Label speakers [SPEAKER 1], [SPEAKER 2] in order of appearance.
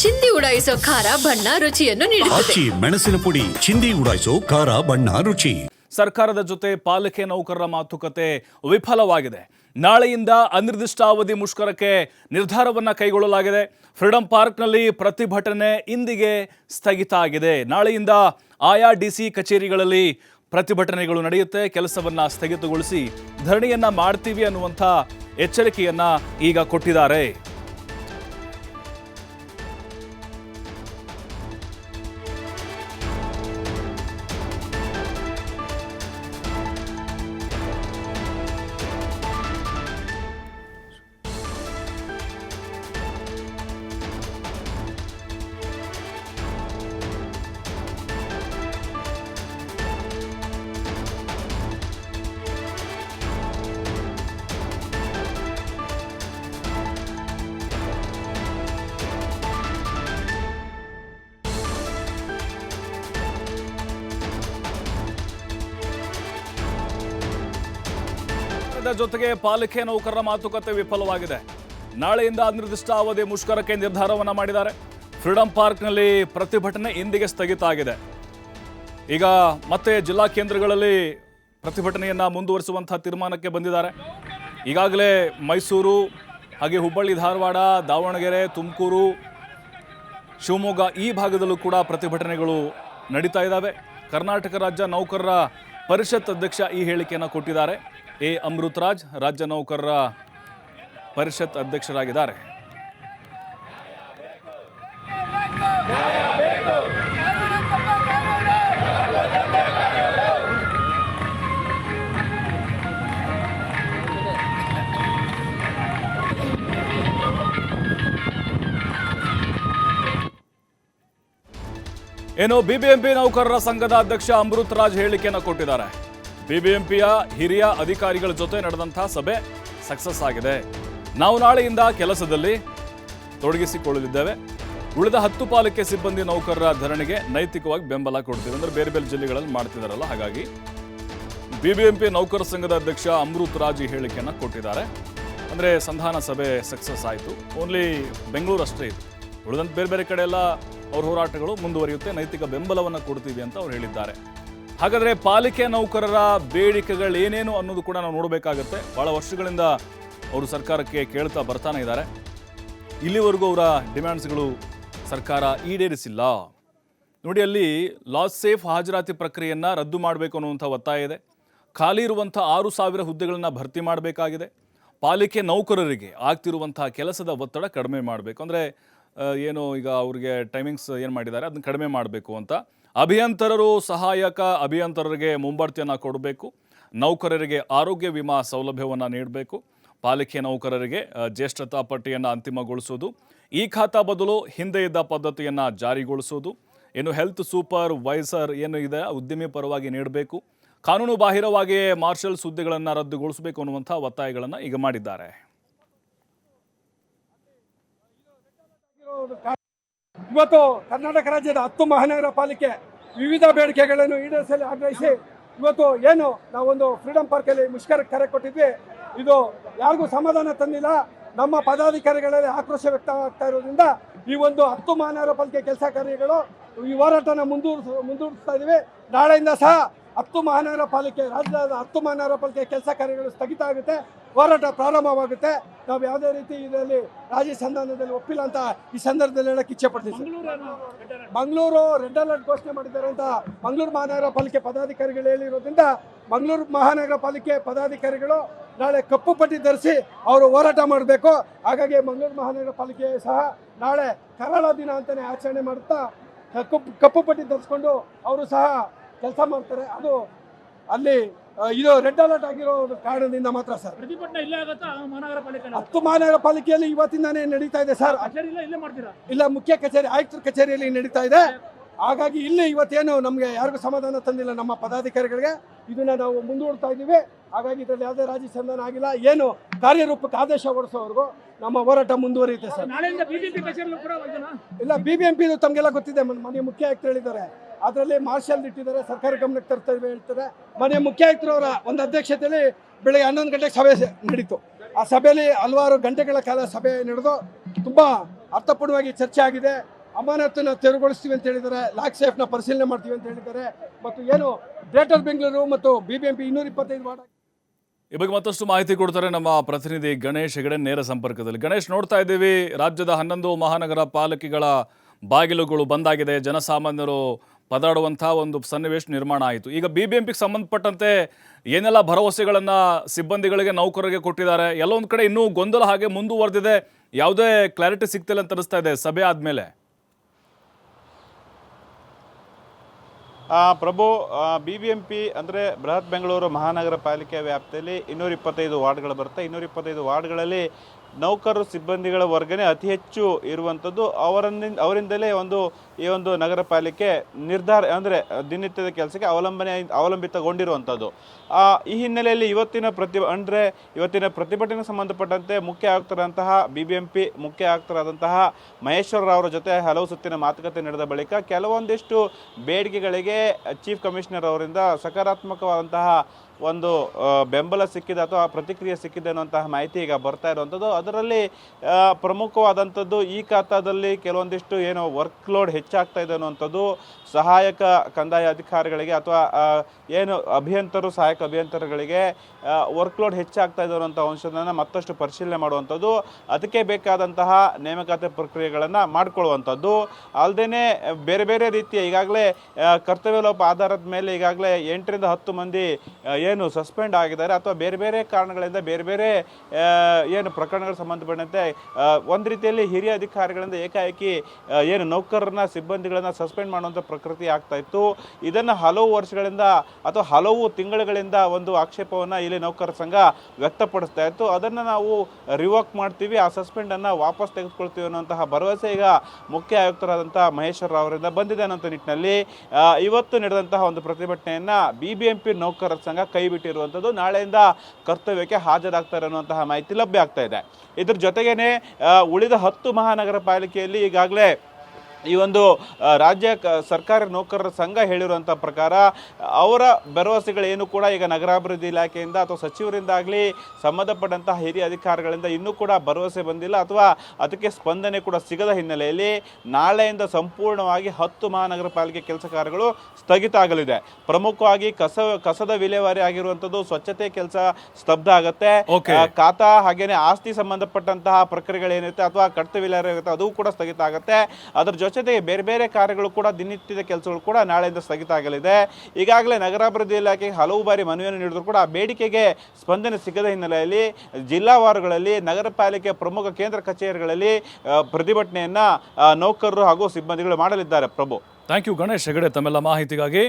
[SPEAKER 1] ಚಿಂದಿ ಉಡಾಯಿಸೋ ಖಾರ ಬಣ್ಣ ರುಚಿಯನ್ನು ನೀಡುತ್ತದೆ.
[SPEAKER 2] ಆಚಿ ಮೆಣಸಿನ ಪುಡಿ ಚಿಂದಿ ಉಡಾಯಿಸೋ ಖಾರ ಬಣ್ಣ ರುಚಿ.
[SPEAKER 3] ಸರ್ಕಾರದ ಜೊತೆ ಪಾಲಿಕೆ ನೌಕರರ ಮಾತುಕತೆ ವಿಫಲವಾಗಿದೆ. ನಾಳೆಯಿಂದ ಅನಿರ್ದಿಷ್ಟಾವಧಿ ಮುಷ್ಕರಕ್ಕೆ ನಿರ್ಧಾರವನ್ನ ಕೈಗೊಳ್ಳಲಾಗಿದೆ. ಫ್ರೀಡಂ ಪಾರ್ಕ್ನಲ್ಲಿ ಪ್ರತಿಭಟನೆ ಇಂದಿಗೆ ಸ್ಥಗಿತ ಆಗಿದೆ. ನಾಳೆಯಿಂದ ಆಯಾ ಡಿಸಿ ಕಚೇರಿಗಳಲ್ಲಿ ಪ್ರತಿಭಟನೆಗಳು ನಡೆಯುತ್ತೆ. ಕೆಲಸವನ್ನ ಸ್ಥಗಿತಗೊಳಿಸಿ ಧರಣಿಯನ್ನ ಮಾಡ್ತೀವಿ ಅನ್ನುವಂಥ ಎಚ್ಚರಿಕೆಯನ್ನ ಈಗ ಕೊಟ್ಟಿದ್ದಾರೆ. ಸರ್ಕಾರದ ಜೊತೆಗೆ ಪಾಲಿಕೆ ನೌಕರರ ಮಾತುಕತೆ ವಿಫಲವಾಗಿದೆ. ನಾಳೆಯಿಂದ ಅನಿರ್ದಿಷ್ಟಾವಧಿ ಮುಷ್ಕರಕ್ಕೆ ನಿರ್ಧಾರವನ್ನು ಮಾಡಿದ್ದಾರೆ. ಫ್ರೀಡಂ ಪಾರ್ಕ್ನಲ್ಲಿ ಪ್ರತಿಭಟನೆ ಇಂದಿಗೆ ಸ್ಥಗಿತ ಆಗಿದೆ. ಈಗ ಮತ್ತೆ ಜಿಲ್ಲಾ ಕೇಂದ್ರಗಳಲ್ಲಿ ಪ್ರತಿಭಟನೆಯನ್ನು ಮುಂದುವರಿಸುವಂತಹ ತೀರ್ಮಾನಕ್ಕೆ ಬಂದಿದ್ದಾರೆ. ಈಗಾಗಲೇ ಮೈಸೂರು, ಹಾಗೆ ಹುಬ್ಬಳ್ಳಿ, ಧಾರವಾಡ, ದಾವಣಗೆರೆ, ತುಮಕೂರು, ಶಿವಮೊಗ್ಗ ಈ ಭಾಗದಲ್ಲೂ ಕೂಡ ಪ್ರತಿಭಟನೆಗಳು ನಡೀತಾ ಇದ್ದಾವೆ. ಕರ್ನಾಟಕ ರಾಜ್ಯ ನೌಕರರ ಪರಿಷತ್ ಅಧ್ಯಕ್ಷ ಈ ಹೇಳಿಕೆಯನ್ನು ಕೊಟ್ಟಿದ್ದಾರೆ. ಎ. ಅಮೃತರಾಜ್ ರಾಜ್ಯ ನೌಕರರ ಪರಿಷತ್ ಅಧ್ಯಕ್ಷರಾಗಿದ್ದಾರೆ. ಏನು ಬಿಬಿಎಂಪಿ ನೌಕರರ ಸಂಘದ ಅಧ್ಯಕ್ಷ ಅಮೃತರಾಜ್ ಹೇಳಿಕೆಯನ್ನು ಕೊಟ್ಟಿದ್ದಾರೆ. ಬಿಬಿಎಂಪಿಯ ಹಿರಿಯ ಅಧಿಕಾರಿಗಳ ಜೊತೆ ನಡೆದಂಥ ಸಭೆ ಸಕ್ಸಸ್ ಆಗಿದೆ. ನಾವು ನಾಳೆಯಿಂದ ಕೆಲಸದಲ್ಲಿ ತೊಡಗಿಸಿಕೊಳ್ಳಲಿದ್ದೇವೆ. ಉಳಿದ ಹತ್ತು ಪಾಲಿಕೆ ಸಿಬ್ಬಂದಿ ನೌಕರರ ಧರಣಿಗೆ ನೈತಿಕವಾಗಿ ಬೆಂಬಲ ಕೊಡ್ತೀವಿ. ಅಂದ್ರೆ ಬೇರೆ ಬೇರೆ ಜಿಲ್ಲೆಗಳಲ್ಲಿ ಮಾಡ್ತಿದ್ದಾರಲ್ಲ ಹಾಗಾಗಿ ಬಿಬಿಎಂಪಿ ನೌಕರ ಸಂಘದ ಅಧ್ಯಕ್ಷ ಅಮೃತ್ ರಾಜ್ ಈ ಹೇಳಿಕೆಯನ್ನು ಕೊಟ್ಟಿದ್ದಾರೆ. ಅಂದರೆ ಸಂಧಾನ ಸಭೆ ಸಕ್ಸಸ್ ಆಯಿತು. ಓನ್ಲಿ ಬೆಂಗಳೂರು ಅಷ್ಟೇ ಇತ್ತು. ಉಳಿದಂತೆ ಬೇರೆ ಬೇರೆ ಕಡೆ ಎಲ್ಲ ಅವ್ರ ಹೋರಾಟಗಳು ಮುಂದುವರಿಯುತ್ತೆ. ನೈತಿಕ ಬೆಂಬಲವನ್ನು ಕೊಡ್ತೀವಿ ಅಂತ ಅವ್ರು ಹೇಳಿದ್ದಾರೆ. ಹಾಗಾದರೆ ಪಾಲಿಕೆ ನೌಕರರ ಬೇಡಿಕೆಗಳು ಏನೇನು ಅನ್ನೋದು ಕೂಡ ನಾವು ನೋಡಬೇಕಾಗತ್ತೆ. ಭಾಳ ವರ್ಷಗಳಿಂದ ಅವರು ಸರ್ಕಾರಕ್ಕೆ ಕೇಳ್ತಾ ಬರ್ತಾನೆ ಇದ್ದಾರೆ. ಇಲ್ಲಿವರೆಗೂ ಅವರ ಡಿಮ್ಯಾಂಡ್ಸ್ಗಳು ಸರ್ಕಾರ ಈಡೇರಿಸಿಲ್ಲ. ನೋಡಿ, ಅಲ್ಲಿ ಲಾಸ್ ಸೇಫ್ ಹಾಜರಾತಿ ಪ್ರಕ್ರಿಯೆಯನ್ನು ರದ್ದು ಮಾಡಬೇಕು ಅನ್ನುವಂಥ ಒತ್ತಾಯ ಇದೆ. ಖಾಲಿ ಇರುವಂಥ ಆರು ಸಾವಿರ ಹುದ್ದೆಗಳನ್ನು ಭರ್ತಿ ಮಾಡಬೇಕಾಗಿದೆ. ಪಾಲಿಕೆ ನೌಕರರಿಗೆ ಆಗ್ತಿರುವಂಥ ಕೆಲಸದ ಒತ್ತಡ ಕಡಿಮೆ ಮಾಡಬೇಕು. ಅಂದರೆ ಏನು ಈಗ ಅವ್ರಿಗೆ ಟೈಮಿಂಗ್ಸ್ ಏನು ಮಾಡಿದ್ದಾರೆ? ಅದನ್ನ ಕಡಿಮೆ ಮಾಡಬೇಕು ಅಂತ. ಅಭಿಯಂತರರು ಸಹಾಯಕ ಅಭಿಯಂತರರಿಗೆ ಮುಂಬಡ್ತಿಯನ್ನು ಕೊಡಬೇಕು. ನೌಕರರಿಗೆ ಆರೋಗ್ಯ ವಿಮಾ ಸೌಲಭ್ಯವನ್ನು ನೀಡಬೇಕು. ಪಾಲಿಕೆ ನೌಕರರಿಗೆ ಜ್ಯೇಷ್ಠತಾ ಪಟ್ಟಿಯನ್ನು ಅಂತಿಮಗೊಳಿಸೋದು. ಈ ಖಾತಾ ಬದಲು ಹಿಂದೆ ಇದ್ದ ಪದ್ಧತಿಯನ್ನು ಜಾರಿಗೊಳಿಸೋದು. ಏನು ಹೆಲ್ತ್ ಸೂಪರ್ ವೈಸರ್ ಏನು ಇದೆ ಉದ್ಯಮಿ ಪರವಾಗಿ ನೀಡಬೇಕು. ಕಾನೂನು ಬಾಹಿರವಾಗಿಯೇ ಮಾರ್ಷಲ್ ಸುದ್ದಿಗಳನ್ನು ರದ್ದುಗೊಳಿಸಬೇಕು ಅನ್ನುವಂಥ ಒತ್ತಾಯಗಳನ್ನು ಈಗ ಮಾಡಿದ್ದಾರೆ.
[SPEAKER 4] ಇವತ್ತು ಕರ್ನಾಟಕ ರಾಜ್ಯದ ಹತ್ತು ಮಹಾನಗರ ಪಾಲಿಕೆ ವಿವಿಧ ಬೇಡಿಕೆಗಳನ್ನು ಈಡೇರಿಸಲು ಆಗ್ರಹಿಸಿ ಇವತ್ತು ಏನು ನಾವೊಂದು ಫ್ರೀಡಂ ಪಾರ್ಕಲ್ಲಿ ಮುಷ್ಕರಕ್ಕೆ ಕರೆ ಕೊಟ್ಟಿದ್ವಿ. ಇದು ಯಾರಿಗೂ ಸಮಾಧಾನ ತಂದಿಲ್ಲ. ನಮ್ಮ ಪದಾಧಿಕಾರಿಗಳಲ್ಲಿ ಆಕ್ರೋಶ ವ್ಯಕ್ತವಾಗ್ತಾ ಇರೋದ್ರಿಂದ ಈ ಒಂದು ಹತ್ತು ಮಹಾನಗರ ಪಾಲಿಕೆ ಕೆಲಸ ಕಾರ್ಯಗಳು ಈ ಹೋರಾಟನ ಮುಂದೂಡಿಸ, ಮುಂದೂಡಿಸ್ತಾ ಇದ್ದೀವಿ. ನಾಳೆಯಿಂದ ಸಹ ಹತ್ತು ಮಹಾನಗರ ಪಾಲಿಕೆ, ರಾಜ್ಯದ ಹತ್ತು ಮಹಾನಗರ ಪಾಲಿಕೆ ಕೆಲಸ ಕಾರ್ಯಗಳು ಸ್ಥಗಿತ ಆಗುತ್ತೆ, ಹೋರಾಟ ಪ್ರಾರಂಭವಾಗುತ್ತೆ ನಾವು ಯಾವುದೇ ರೀತಿ ಇದರಲ್ಲಿ ರಾಜೀ ಸಂಧಾನದಲ್ಲಿ ಒಪ್ಪಿಲ್ಲ ಅಂತ ಈ ಸಂದರ್ಭದಲ್ಲಿ ಹೇಳಕ್ಕೆ ಇಚ್ಛೆ ಪಡ್ತೀವಿ. ಮಂಗಳೂರು ರೆಡ್ ಅಲರ್ಟ್ ಘೋಷಣೆ ಮಾಡಿದ್ದಾರೆ ಅಂತ ಮಂಗಳೂರು ಮಹಾನಗರ ಪಾಲಿಕೆ ಪದಾಧಿಕಾರಿಗಳು ಹೇಳಿರೋದ್ರಿಂದ ಮಂಗಳೂರು ಮಹಾನಗರ ಪಾಲಿಕೆ ಪದಾಧಿಕಾರಿಗಳು ನಾಳೆ ಕಪ್ಪು ಪಟ್ಟಿ ಧರಿಸಿ ಅವರು ಹೋರಾಟ ಮಾಡಬೇಕು ಹಾಗಾಗಿ ಮಂಗಳೂರು ಮಹಾನಗರ ಪಾಲಿಕೆ ಸಹ ನಾಳೆ ಕರಾಳ ದಿನ ಅಂತಲೇ ಆಚರಣೆ ಮಾಡುತ್ತಾ ಕಪ್ಪು ಕಪ್ಪು ಪಟ್ಟಿ ಧರಿಸ್ಕೊಂಡು ಅವರು ಸಹ ಕೆಲಸ ಮಾಡ್ತಾರೆ. ಅದು ಅಲ್ಲಿ ಇದು ರೆಡ್ ಅಲರ್ಟ್ ಆಗಿರೋ ಕಾರಣದಿಂದ ಮಾತ್ರ ಸರ್.
[SPEAKER 5] ಪ್ರತಿಭಟನೆ ಇಲ್ಲೇ ಆಗತ್ತಾ? ಮಹಾನಗರ ಪಾಲಿಕೆ
[SPEAKER 4] ಹತ್ತು ಮಹಾನಗರ ಪಾಲಿಕೆಯಲ್ಲಿ ಇವತ್ತಿಂದಾನೇ ನಡೀತಾ ಇದೆ ಸರ್.
[SPEAKER 5] ಕಚೇರಿ ಇಲ್ಲ ಇಲ್ಲೇ ಮಾಡ್ತೀರಾ?
[SPEAKER 4] ಇಲ್ಲ ಮುಖ್ಯ ಕಚೇರಿ ಆಯುಕ್ತರ ಕಚೇರಿಯಲ್ಲಿ ನಡೀತಾ ಇದೆ. ಹಾಗಾಗಿ ಇಲ್ಲಿ ಇವತ್ತೇನು ನಮಗೆ ಯಾರಿಗೂ ಸಮಾಧಾನ ತಂದಿಲ್ಲ ನಮ್ಮ ಪದಾಧಿಕಾರಿಗಳಿಗೆ. ಇದನ್ನ ನಾವು ಮುಂದೂಡ್ತಾ ಇದ್ದೀವಿ. ಹಾಗಾಗಿ ಇದರಲ್ಲಿ ಯಾವುದೇ ರಾಜಿ ಸಂಧಾನ ಆಗಿಲ್ಲ. ಏನು ಕಾರ್ಯರೂಪಕ್ಕೆ ಆದೇಶ ಹೊರಡಿಸೋವರೆಗೂ ನಮ್ಮ ಹೋರಾಟ ಮುಂದುವರಿಯುತ್ತೆ ಸರ್. ಇಲ್ಲ ಬಿ ಬಿ ಎಂ ಪಿ ತಮಗೆಲ್ಲ ಗೊತ್ತಿದೆ. ಮನ್- ಮನೆ ಮುಖ್ಯ ಆಯುಕ್ತರು ಹೇಳಿದ್ದಾರೆ. ಅದರಲ್ಲಿ ಮಾರ್ಷಲ್ ಇಟ್ಟಿದ್ದಾರೆ, ಸರ್ಕಾರಿ ಗಮನಕ್ಕೆ ತರ್ತಾ ಇವೆ ಹೇಳ್ತಾರೆ. ಮನೆ ಮುಖ್ಯ ಆಯುಕ್ತರವರ ಒಂದು ಅಧ್ಯಕ್ಷತೆಯಲ್ಲಿ ಬೆಳಗ್ಗೆ ಹನ್ನೊಂದು ಗಂಟೆಗೆ ಸಭೆ ನಡೀತು. ಆ ಸಭೆಯಲ್ಲಿ ಹಲವಾರು ಗಂಟೆಗಳ ಕಾಲ ಸಭೆ ನಡೆದು ತುಂಬ ಅರ್ಥಪೂರ್ಣವಾಗಿ ಚರ್ಚೆ ಆಗಿದೆ. ಅಮಾನತನ್ನ ತೆರವುಗೊಳಿಸ್ತೀವಿ ಅಂತ ಹೇಳಿದ್ದಾರೆ, ಲಾಕ್ ಸೇಫ್ನ ಪರಿಶೀಲನೆ ಮಾಡ್ತೀವಿ ಅಂತ ಹೇಳಿದ್ದಾರೆ. ಮತ್ತು ಏನು ಗ್ರೇಟರ್ ಬೆಂಗಳೂರು ಮತ್ತು ಬಿ ಬಿ ಎಂ ಪಿ ಇನ್ನೂರ ಇಪ್ಪತ್ತೈದು ವಾರ್ಡ್
[SPEAKER 3] ಈ ಬಗ್ಗೆ ಮತ್ತಷ್ಟು ಮಾಹಿತಿ ಕೊಡ್ತಾರೆ ನಮ್ಮ ಪ್ರತಿನಿಧಿ ಗಣೇಶ್ ಹೆಗಡೆ ನೇರ ಸಂಪರ್ಕದಲ್ಲಿ. ಗಣೇಶ್, ನೋಡ್ತಾ ಇದ್ದೀವಿ, ರಾಜ್ಯದ ಹನ್ನೊಂದು ಮಹಾನಗರ ಪಾಲಿಕೆಗಳ ಬಾಗಿಲುಗಳು ಬಂದಾಗಿದೆ ಜನಸಾಮಾನ್ಯರು ಪದಾಡುವಂಥ ಒಂದು ಸನ್ನಿವೇಶ ನಿರ್ಮಾಣ ಆಯಿತು. ಈಗ ಬಿ ಬಿ ಎಂ ಪಿಗೆ ಸಂಬಂಧಪಟ್ಟಂತೆ ಏನೆಲ್ಲ ಭರವಸೆಗಳನ್ನು ಸಿಬ್ಬಂದಿಗಳಿಗೆ ನೌಕರರಿಗೆ ಕೊಟ್ಟಿದ್ದಾರೆ ಎಲ್ಲ ಒಂದು ಕಡೆ ಇನ್ನೂ ಗೊಂದಲ ಹಾಗೆ ಮುಂದುವರೆದಿದೆ, ಯಾವುದೇ ಕ್ಲಾರಿಟಿ ಸಿಗ್ತಿಲ್ಲ ಅಂತ ಅನಿಸ್ತಾ ಇದೆ ಸಭೆ ಆದಮೇಲೆ.
[SPEAKER 6] Prabhu B B M P ಅಂದರೆ ಬೃಹತ್ ಬೆಂಗಳೂರು ಮಹಾನಗರ ಪಾಲಿಕೆ ವ್ಯಾಪ್ತಿಯಲ್ಲಿ ಇನ್ನೂರ ಇಪ್ಪತ್ತೈದು ವಾರ್ಡ್ಗಳು ಬರುತ್ತೆ. ಇನ್ನೂರ ಇಪ್ಪತ್ತೈದು ವಾರ್ಡ್ಗಳಲ್ಲಿ ನೌಕರರು ಸಿಬ್ಬಂದಿಗಳ ವರ್ಗನೆ ಅತಿ ಹೆಚ್ಚು ಇರುವಂಥದ್ದು ಅವರನ್ನ ಅವರಿಂದಲೇ ಒಂದು ಈ ಒಂದು ನಗರ ಪಾಲಿಕೆ ನಿರ್ಧಾರ ಅಂದರೆ ದಿನನಿತ್ಯದ ಕೆಲಸಕ್ಕೆ ಅವಲಂಬನೆ ಅವಲಂಬಿತಗೊಂಡಿರುವಂಥದ್ದು ಈ ಹಿನ್ನೆಲೆಯಲ್ಲಿ ಇವತ್ತಿನ ಪ್ರತಿ ಅಂದರೆ ಇವತ್ತಿನ ಪ್ರತಿಭಟನೆಗೆ ಸಂಬಂಧಪಟ್ಟಂತೆ ಮುಖ್ಯ ಆಯುಕ್ತರಾದಂತಹ ಬಿ ಬಿ ಎಂ ಪಿ ಮುಖ್ಯ ಆಯುಕ್ತರಾದಂತಹ ಮಹೇಶ್ವರ ಅವರ ಜೊತೆ ಹಲವು ಸುತ್ತಿನ ಮಾತುಕತೆ ನಡೆದ ಬಳಿಕ ಕೆಲವೊಂದಿಷ್ಟು ಬೇಡಿಕೆಗಳಿಗೆ ಚೀಫ್ ಕಮಿಷನರ್ ಅವರಿಂದ ಸಕಾರಾತ್ಮಕವಾದಂತಹ ಒಂದು ಬೆಂಬಲ ಸಿಕ್ಕಿದೆ ಅಥವಾ ಪ್ರತಿಕ್ರಿಯೆ ಸಿಕ್ಕಿದೆ ಅನ್ನುವಂತಹ ಮಾಹಿತಿ ಈಗ ಬರ್ತಾ ಇರುವಂಥದ್ದು. ಅದರಲ್ಲಿ ಪ್ರಮುಖವಾದಂಥದ್ದು ಈ ಖಾತಾದಲ್ಲಿ ಕೆಲವೊಂದಿಷ್ಟು ಏನು ವರ್ಕ್ ಲೋಡ್ ಹೆಚ್ಚಾಗ್ತಾ ಇದೆ ಅನ್ನುವಂಥದ್ದು ಸಹಾಯಕ ಕಂದಾಯ ಅಧಿಕಾರಿಗಳಿಗೆ ಅಥವಾ ಏನು ಅಭಿಯಂತರು, ಸಹಾಯಕ ಅಭಿಯಂತರಗಳಿಗೆ ವರ್ಕ್ ಲೋಡ್ ಹೆಚ್ಚಾಗ್ತಾ ಇದೆ ಅನ್ನುವಂಥ ಅಂಶಗಳನ್ನು ಮತ್ತಷ್ಟು ಪರಿಶೀಲನೆ ಮಾಡುವಂಥದ್ದು. ಅದಕ್ಕೆ ಬೇಕಾದಂತಹ ನೇಮಕಾತಿ ಪ್ರಕ್ರಿಯೆಗಳನ್ನು ಮಾಡಿಕೊಳ್ಳುವಂಥದ್ದು. ಅಲ್ಲದೆ ಬೇರೆ ಬೇರೆ ರೀತಿಯ ಈಗಾಗಲೇ ಕರ್ತವ್ಯ ಲೋಪ ಆಧಾರದ ಮೇಲೆ ಈಗಾಗಲೇ ಎಂಟರಿಂದ ಹತ್ತು ಮಂದಿ ಏನು ಸಸ್ಪೆಂಡ್ ಆಗಿದ್ದಾರೆ ಅಥವಾ ಬೇರೆ ಬೇರೆ ಕಾರಣಗಳಿಂದ ಬೇರೆ ಬೇರೆ ಏನು ಪ್ರಕರಣಗಳು ಸಂಬಂಧಪಟ್ಟಂತೆ ಒಂದು ರೀತಿಯಲ್ಲಿ ಹಿರಿಯ ಅಧಿಕಾರಿಗಳಿಂದ ಏಕಾಏಕಿ ಏನು ನೌಕರರನ್ನ, ಸಿಬ್ಬಂದಿಗಳನ್ನ ಸಸ್ಪೆಂಡ್ ಮಾಡುವಂಥ ಪ್ರಕೃತಿ ಆಗ್ತಾ ಇತ್ತು. ಇದನ್ನು ಹಲವು ವರ್ಷಗಳಿಂದ ಅಥವಾ ಹಲವು ತಿಂಗಳುಗಳಿಂದ ಒಂದು ಆಕ್ಷೇಪವನ್ನು ಇಲ್ಲಿ ನೌಕರ ಸಂಘ ವ್ಯಕ್ತಪಡಿಸ್ತಾ ಇತ್ತು. ಅದನ್ನು ನಾವು ರಿವೋಕ್ ಮಾಡ್ತೀವಿ. ಆ ಸಸ್ಪೆಂಡನ್ನು ವಾಪಸ್ ತೆಗೆದುಕೊಳ್ತೀವಿ ಅನ್ನುವಂತಹ ಭರವಸೆ ಈಗ ಮುಖ್ಯ ಆಯುಕ್ತರಾದಂಥ ಮಹೇಶ್ವರ ಅವರಿಂದ ಬಂದಿದೆ ಅನ್ನೋಂಥ ನಿಟ್ಟಿನಲ್ಲಿ. ಇವತ್ತು ನಡೆದಂತಹ ಒಂದು ಪ್ರತಿಭಟನೆಯನ್ನು ಬಿ ಬಿ ಎಂ ಪಿ ನೌಕರರ ಸಂಘ ಕೈ ಬಿಟ್ಟಿರುವಂಥದ್ದು. ನಾಳೆಯಿಂದ ಕರ್ತವ್ಯಕ್ಕೆ ಹಾಜರಾಗ್ತಾರೆ ಅನ್ನುವಂತಹ ಮಾಹಿತಿ ಲಭ್ಯ ಆಗ್ತಾ ಇದೆ. ಇದ್ರ ಜೊತೆಗೇನೆ ಉಳಿದ ಹತ್ತು ಮಹಾನಗರ ಪಾಲಿಕೆಯಲ್ಲಿ ಈಗಾಗಲೇ ಈ ಒಂದು ರಾಜ್ಯ ಸರ್ಕಾರಿ ನೌಕರರ ಸಂಘ ಹೇಳಿರುವಂಥ ಪ್ರಕಾರ ಅವರ ಭರವಸೆಗಳೇನು ಕೂಡ ಈಗ ನಗರಾಭಿವೃದ್ಧಿ ಇಲಾಖೆಯಿಂದ ಅಥವಾ ಸಚಿವರಿಂದಾಗಲಿ ಸಂಬಂಧಪಟ್ಟಂತಹ ಹಿರಿಯ ಅಧಿಕಾರಿಗಳಿಂದ ಇನ್ನೂ ಕೂಡ ಭರವಸೆ ಬಂದಿಲ್ಲ ಅಥವಾ ಅದಕ್ಕೆ ಸ್ಪಂದನೆ ಕೂಡ ಸಿಗದ ಹಿನ್ನೆಲೆಯಲ್ಲಿ ನಾಳೆಯಿಂದ ಸಂಪೂರ್ಣವಾಗಿ ಹತ್ತು ಮಹಾನಗರ ಪಾಲಿಕೆ ಕೆಲಸ ಕಾರ್ಯಗಳು ಸ್ಥಗಿತ ಆಗಲಿದೆ. ಪ್ರಮುಖವಾಗಿ ಕಸ ಕಸದ ವಿಲೇವಾರಿ ಆಗಿರುವಂಥದ್ದು ಸ್ವಚ್ಛತೆ ಕೆಲಸ ಸ್ತಬ್ಧ ಆಗುತ್ತೆ. ಖಾತಾ ಹಾಗೇನೆ ಆಸ್ತಿ ಸಂಬಂಧಪಟ್ಟಂತಹ ಪ್ರಕ್ರಿಯೆಗಳೇನಿರುತ್ತೆ ಅಥವಾ ಕರ್ತವ್ಯ ಆಗುತ್ತೆ ಅದು ಕೂಡ ಸ್ಥಗಿತ ಆಗುತ್ತೆ. ಅದರ ಜೊತೆಗೆ ಬೇರೆ ಬೇರೆ ಕಾರ್ಯಗಳು ಕೂಡ ದಿನನಿತ್ಯದ ಕೆಲಸಗಳು ಕೂಡ ನಾಳೆಯಿಂದ ಸ್ಥಗಿತ ಆಗಲಿದೆ. ಈಗಾಗಲೇ ನಗರಾಭಿವೃದ್ಧಿ ಇಲಾಖೆಗೆ ಹಲವು ಬಾರಿ ಮನವಿಯನ್ನು ನೀಡಿದ್ರು ಕೂಡ ಬೇಡಿಕೆಗೆ ಸ್ಪಂದನೆ ಸಿಗದ ಹಿನ್ನೆಲೆಯಲ್ಲಿ ಜಿಲ್ಲಾವಾರುಗಳಲ್ಲಿ ನಗರ ಪಾಲಿಕೆ ಪ್ರಮುಖ ಕೇಂದ್ರ ಕಚೇರಿಗಳಲ್ಲಿ ಪ್ರತಿಭಟನೆಯನ್ನು ನೌಕರರು ಹಾಗೂ ಸಿಬ್ಬಂದಿಗಳು ಮಾಡಲಿದ್ದಾರೆ. ಪ್ರಭು.
[SPEAKER 3] ಥ್ಯಾಂಕ್ ಯು ಗಣೇಶ್ ಹೆಗಡೆ, ತಮ್ಮೆಲ್ಲ ಮಾಹಿತಿಗಾಗಿ.